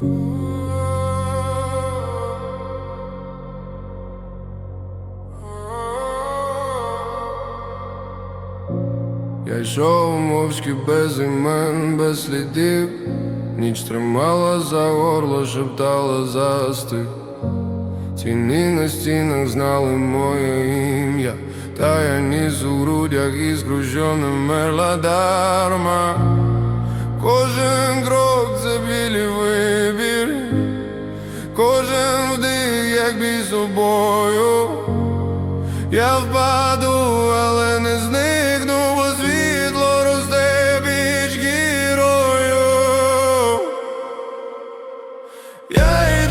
Я йшов мовчки без імен, без слідів, ніч тримала за горло, шептала застиг. Ціни на стінах знали моє ім'я, та я ніс у грудях із не мерла дарма. Кожен крок вибір, кожен вдих, як бій собою. Я впаду, але не зникну, бо світло росте біч гірою. Я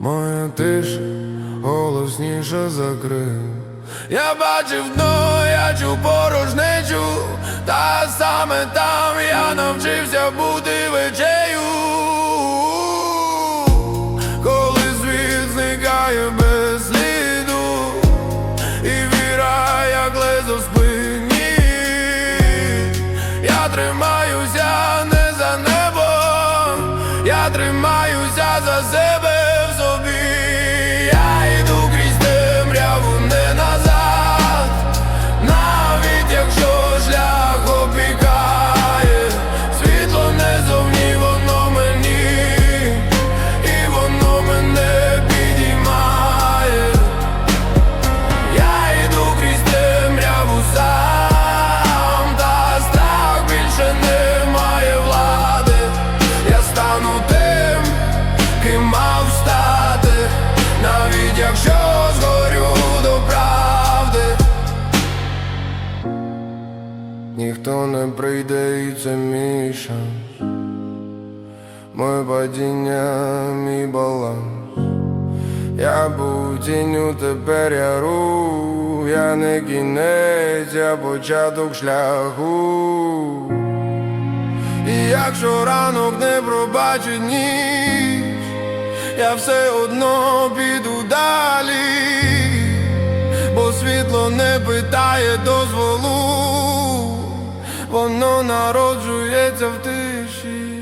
моя тиша голосніше закрив. Я бачив дно, я чув порожнечу, та саме там я навчився бути вечею. Коли світ зникає без сліду, і віра, як лезо в спині, я тримаюся Це мій. Моє падіння, мій баланс. Я був тінню, тепер я рух, я не кінець, я початок шляху. І якщо ранок не пробачить ніч, я все одно піду далі, бо світло не питає дозволу, воно народжується в тиші.